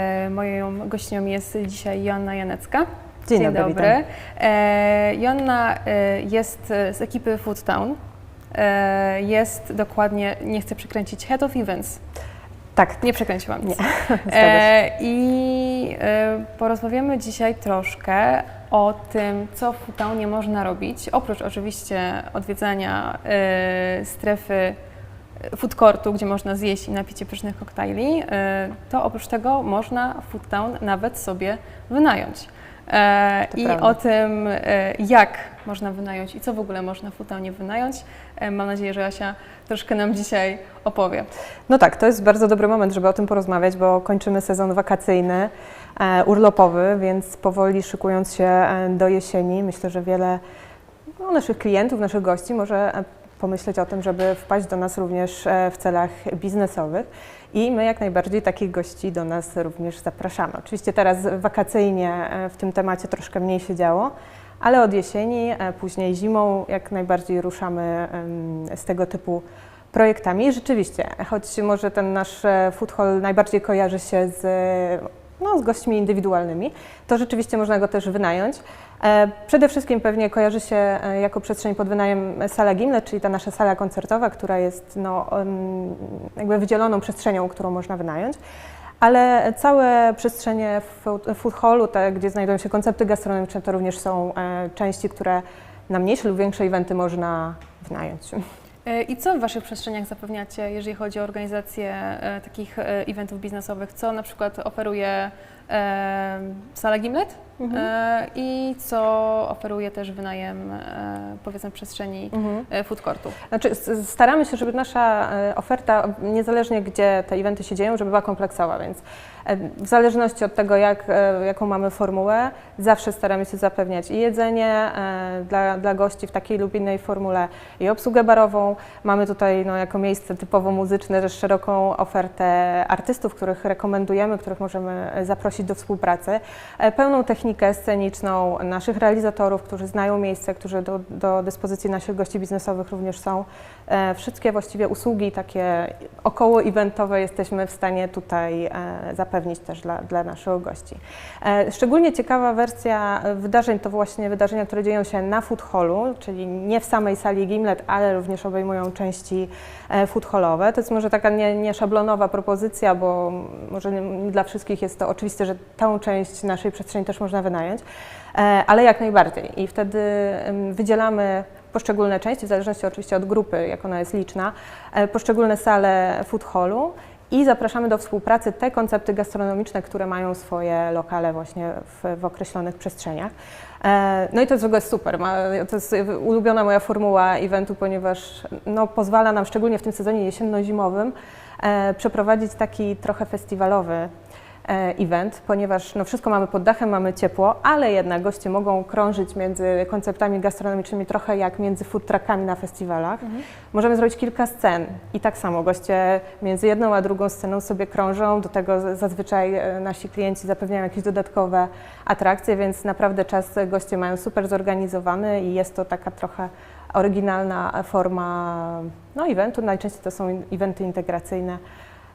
E, Moją gościnią jest dzisiaj Joanna Janecka. Dzień dobry, witam. E, Joanna e, jest z ekipy Food Town. E, Jest dokładnie, nie chcę przekręcić, Head of Events. Tak, Nie przekręciłam nic. Nie. E, I porozmawiamy dzisiaj troszkę o tym, co w Food Townie można robić. Oprócz oczywiście odwiedzania strefy food courtu, gdzie można zjeść i napić się pysznych koktajli, e, to oprócz tego można Food Town nawet sobie wynająć. E, To I prawda. o tym, e, jak można wynająć i co w ogóle można w Food Townie wynająć, mam nadzieję, że Asia troszkę nam dzisiaj opowie. No tak, to jest bardzo dobry moment, żeby o tym porozmawiać, bo kończymy sezon wakacyjny, urlopowy, więc powoli szykując się do jesieni, myślę, że wiele no, naszych klientów, naszych gości może pomyśleć o tym, żeby wpaść do nas również e, w celach biznesowych. I my jak najbardziej takich gości do nas również zapraszamy. Oczywiście teraz wakacyjnie e, w tym temacie troszkę mniej się działo, ale od jesieni, e, później zimą jak najbardziej ruszamy z tego typu projektami. I rzeczywiście, choć może ten nasz food hall najbardziej kojarzy się z, no, z gośćmi indywidualnymi, to rzeczywiście można go też wynająć. E, Przede wszystkim pewnie kojarzy się e, jako przestrzeń pod wynajem sala Gimlet, czyli ta nasza sala koncertowa, która jest no, jakby wydzieloną przestrzenią, którą można wynająć. Ale całe przestrzenie food hallu, te, gdzie znajdują się koncepty gastronomiczne, to również są e, części, które na mniejsze lub większe eventy można wynająć. E, I co w Waszych przestrzeniach zapewniacie, jeżeli chodzi o organizację e, takich e, eventów biznesowych? Co na przykład oferuje sala Gimlet e, i co oferuje też wynajem e, powiedzmy przestrzeni e, food courtu? Znaczy, staramy się, żeby nasza oferta, niezależnie gdzie te eventy się dzieją, żeby była kompleksowa, więc w zależności od tego, jak, jaką mamy formułę, zawsze staramy się zapewniać i jedzenie dla, dla gości w takiej lub innej formule, i obsługę barową. Mamy tutaj no, jako miejsce typowo muzyczne szeroką ofertę artystów, których rekomendujemy, których możemy e, zaprosić do współpracy. E, Pełną technikę sceniczną naszych realizatorów, którzy znają miejsce, którzy do, do dyspozycji naszych gości biznesowych również są. E, Wszystkie właściwie usługi takie około eventowe jesteśmy w stanie tutaj e, zapewnić też dla, dla naszych gości. Szczególnie ciekawa wersja wydarzeń to właśnie wydarzenia, które dzieją się na food hallu, czyli nie w samej sali Gimlet, ale również obejmują części food hallowe. To jest może taka nie, nie propozycja, bo może nie dla wszystkich jest to oczywiste, że tę część naszej przestrzeni też można wynająć, e, ale jak najbardziej. I wtedy wydzielamy poszczególne części, w zależności oczywiście od grupy, jak ona jest liczna, e, poszczególne sale food hallu i zapraszamy do współpracy te koncepty gastronomiczne, które mają swoje lokale właśnie w, w określonych przestrzeniach. E, No i to jest w ogóle super. To jest ulubiona moja formuła eventu, ponieważ no, pozwala nam szczególnie w tym sezonie jesienno-zimowym przeprowadzić taki trochę festiwalowy event, ponieważ no, wszystko mamy pod dachem, mamy ciepło, ale jednak goście mogą krążyć między konceptami gastronomicznymi trochę jak między food truckami na festiwalach. Możemy zrobić kilka scen i tak samo goście między jedną a drugą sceną sobie krążą, do tego zazwyczaj e, nasi klienci zapewniają jakieś dodatkowe atrakcje, więc naprawdę czas goście mają super zorganizowany i jest to taka trochę oryginalna forma no, eventu. Najczęściej to są eventy integracyjne,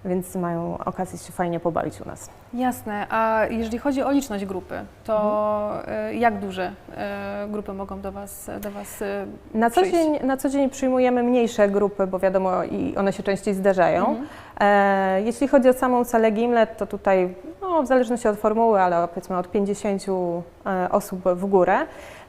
więc mają okazję się fajnie pobawić u nas. Jasne, a jeżeli chodzi o liczność grupy, to e, jak duże e, grupy mogą do Was, do was e, Na co, przyjść? dzień, na co dzień przyjmujemy mniejsze grupy, bo wiadomo, i one się częściej zdarzają. Mhm. E, jeśli chodzi o samą salę Gimlet, to tutaj no, w zależności od formuły, ale powiedzmy od 50 e, osób w górę.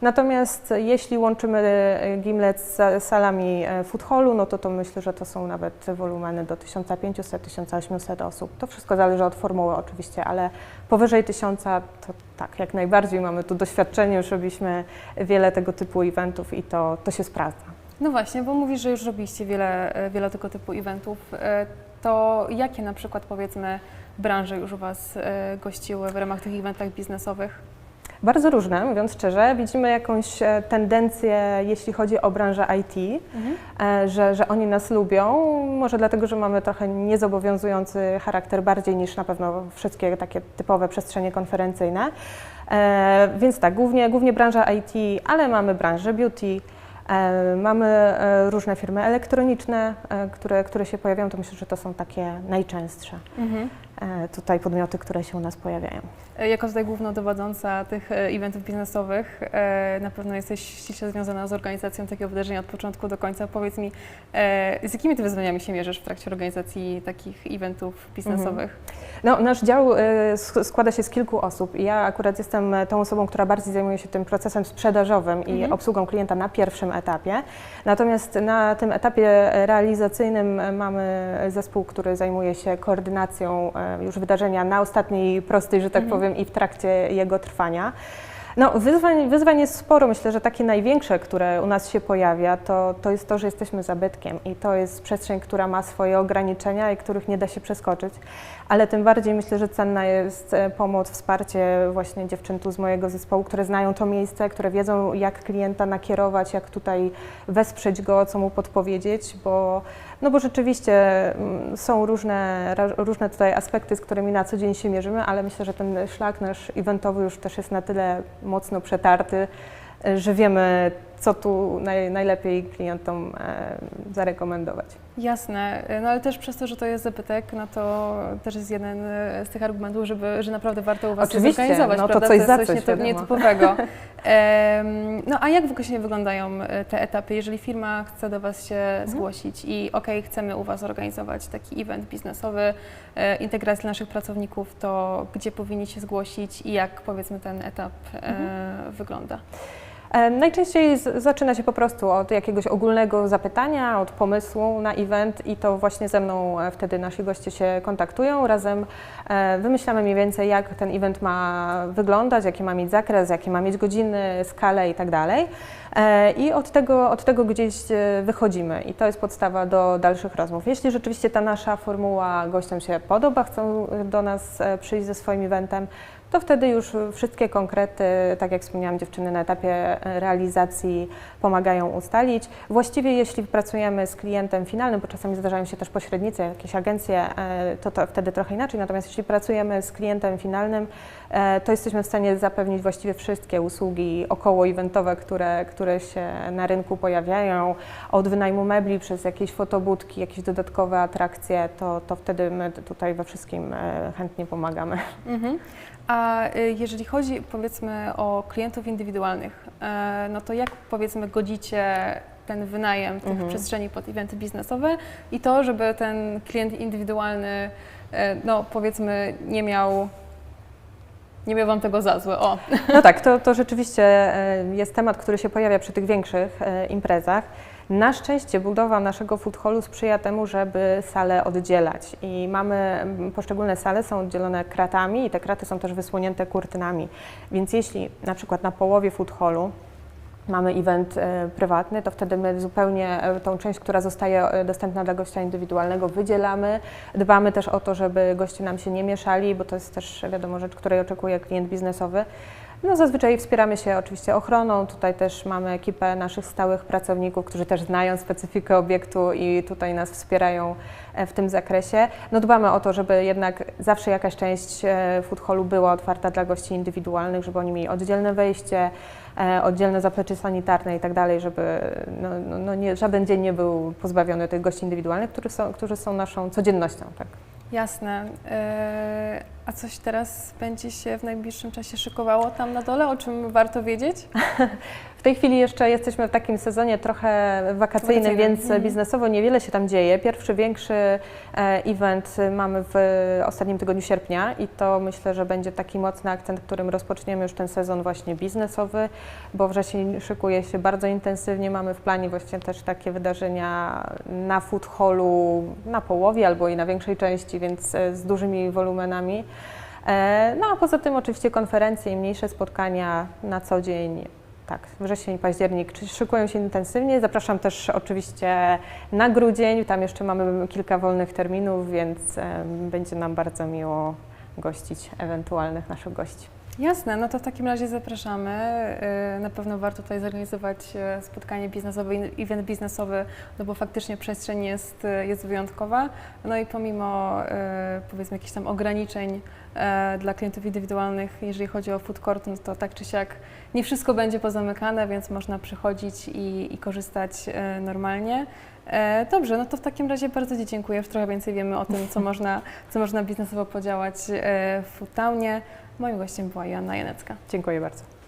Natomiast jeśli łączymy e, Gimlet z sa- salami e, food hallu, no to, to myślę, że to są nawet wolumeny do 1500-1800 osób. To wszystko zależy od formuły oczywiście, ale powyżej 1000 to tak, jak najbardziej mamy tu doświadczenie, już robiliśmy wiele tego typu eventów i to, to się sprawdza. No właśnie, bo mówisz, że już robiliście wiele, e, wiele tego typu eventów. To jakie na przykład powiedzmy branże już u Was gościły w ramach tych eventach biznesowych? Bardzo różne, mówiąc szczerze. Widzimy jakąś e, tendencję, jeśli chodzi o branżę IT, e, że, że oni nas lubią. Może dlatego, że mamy trochę niezobowiązujący charakter bardziej niż na pewno wszystkie takie typowe przestrzenie konferencyjne. E, Więc tak, głównie, głównie branża IT, ale mamy branżę beauty, mamy różne firmy elektroniczne, które, które się pojawiają. To myślę, że to są takie najczęstsze. Mhm. E, tutaj podmioty, które się u nas pojawiają. E, Jako tutaj głównodowodząca tych e, eventów biznesowych, na pewno jesteś ściśle związana z organizacją takiego wydarzenia od początku do końca. Powiedz mi, z jakimi ty wyzwaniami się mierzysz w trakcie organizacji takich eventów biznesowych? No, nasz dział sk- składa się z kilku osób i ja akurat jestem tą osobą, która bardziej zajmuje się tym procesem sprzedażowym i Mhm. obsługą klienta na pierwszym etapie. Natomiast na tym etapie realizacyjnym mamy zespół, który zajmuje się koordynacją już wydarzenia na ostatniej prostej, że tak Mhm. powiem, i w trakcie jego trwania. No, wyzwań, wyzwań jest sporo. Myślę, że takie największe, które u nas się pojawia, to, to jest to, że jesteśmy zabytkiem i to jest przestrzeń, która ma swoje ograniczenia i których nie da się przeskoczyć. Ale tym bardziej myślę, że cenna jest e, pomoc, wsparcie właśnie dziewczyn tu z mojego zespołu, które znają to miejsce, które wiedzą, jak klienta nakierować, jak tutaj wesprzeć go, co mu podpowiedzieć, bo, no bo rzeczywiście mm, są różne, różne tutaj aspekty, z którymi na co dzień się mierzymy, ale myślę, że ten szlak nasz eventowy już też jest na tyle mocno przetarty, że wiemy, co tu naj, najlepiej klientom e, zarekomendować. Jasne, e, no ale też przez to, że to jest zabytek, no to też jest jeden e, z tych argumentów, żeby, że naprawdę warto u Was Oczywiście, zorganizować, no to prawda? coś jest za coś wiadomo. nietypowego. No a jak właśnie wyglądają te etapy, jeżeli firma chce do Was się Mhm. zgłosić i okej, chcemy u Was zorganizować taki event biznesowy, integracji naszych pracowników, to gdzie powinni się zgłosić i jak powiedzmy ten etap Mhm. wygląda? Najczęściej z, zaczyna się po prostu od jakiegoś ogólnego zapytania, od pomysłu na event i to właśnie ze mną e, wtedy nasi goście się kontaktują. Razem e, wymyślamy mniej więcej, jak ten event ma wyglądać, jaki ma mieć zakres, jakie ma mieć godziny, skalę i tak dalej. E, I od tego, od tego gdzieś wychodzimy i to jest podstawa do dalszych rozmów. Jeśli rzeczywiście ta nasza formuła gościom się podoba, chcą do nas przyjść ze swoim eventem, to wtedy już wszystkie konkrety, tak jak wspomniałam, dziewczyny na etapie realizacji pomagają ustalić. Właściwie jeśli pracujemy z klientem finalnym, bo czasami zdarzają się też pośrednicy, jakieś agencje, e, to, to wtedy trochę inaczej. Natomiast jeśli pracujemy z klientem finalnym, to jesteśmy w stanie zapewnić właściwie wszystkie usługi około-eventowe, które, które się na rynku pojawiają, od wynajmu mebli przez jakieś fotobudki, jakieś dodatkowe atrakcje, to, to wtedy my tutaj we wszystkim e, chętnie pomagamy. Mhm. A y, jeżeli chodzi powiedzmy o klientów indywidualnych, e, no to jak powiedzmy godzicie ten wynajem tych Mhm. przestrzeni pod eventy biznesowe i to, żeby ten klient indywidualny, e, no powiedzmy nie miał, nie miał Wam tego za złe, o. No tak, to, to rzeczywiście e, jest temat, który się pojawia przy tych większych e, imprezach. Na szczęście budowa naszego food hallu sprzyja temu, żeby sale oddzielać i mamy poszczególne sale są oddzielone kratami i te kraty są też wysłonięte kurtynami. Więc jeśli na przykład na połowie food hallu mamy event e, prywatny, to wtedy my zupełnie e, tą część, która zostaje e, dostępna dla gościa indywidualnego, wydzielamy. Dbamy też o to, żeby goście nam się nie mieszali, bo to jest też wiadomo rzecz, której oczekuje klient biznesowy. No zazwyczaj wspieramy się oczywiście ochroną. Tutaj też mamy ekipę naszych stałych pracowników, którzy też znają specyfikę obiektu i tutaj nas wspierają e, w tym zakresie. No dbamy o to, żeby jednak zawsze jakaś część e, food hallu była otwarta dla gości indywidualnych, żeby oni mieli oddzielne wejście, e, oddzielne zaplecze sanitarne i tak dalej, żeby no, no, no nie, żaden dzień nie był pozbawiony tych gości indywidualnych, którzy są, którzy są naszą codziennością. Tak. Jasne. E, a coś teraz będzie się w najbliższym czasie szykowało tam na dole, o czym warto wiedzieć? W tej chwili jeszcze jesteśmy w takim sezonie trochę wakacyjnym, Wakacyjnym, więc mhm. biznesowo niewiele się tam dzieje. Pierwszy większy e, event mamy w ostatnim tygodniu sierpnia i to myślę, że będzie taki mocny akcent, którym rozpoczniemy już ten sezon właśnie biznesowy, bo wrzesień szykuje się bardzo intensywnie. Mamy w planie właśnie też takie wydarzenia na food hallu na połowie albo i na większej części, więc e, z dużymi wolumenami. E, No a poza tym oczywiście konferencje i mniejsze spotkania na co dzień. Tak, wrzesień, październik szykują się intensywnie. Zapraszam też oczywiście na grudzień. Tam jeszcze mamy kilka wolnych terminów, więc będzie nam bardzo miło gościć ewentualnych naszych gości. Jasne, no to w takim razie zapraszamy. E, Na pewno warto tutaj zorganizować e, spotkanie biznesowe, event biznesowy, no bo faktycznie przestrzeń jest, e, jest wyjątkowa. No i pomimo powiedzmy jakichś tam ograniczeń dla klientów indywidualnych, jeżeli chodzi o food court, no to tak czy siak nie wszystko będzie pozamykane, więc można przychodzić i, i korzystać normalnie. E, Dobrze, no to w takim razie bardzo Ci dziękuję. Już trochę więcej wiemy o tym, co można, co można biznesowo podziałać e, w Foodtownie. Moim gościem była Joanna Janecka. Dziękuję bardzo.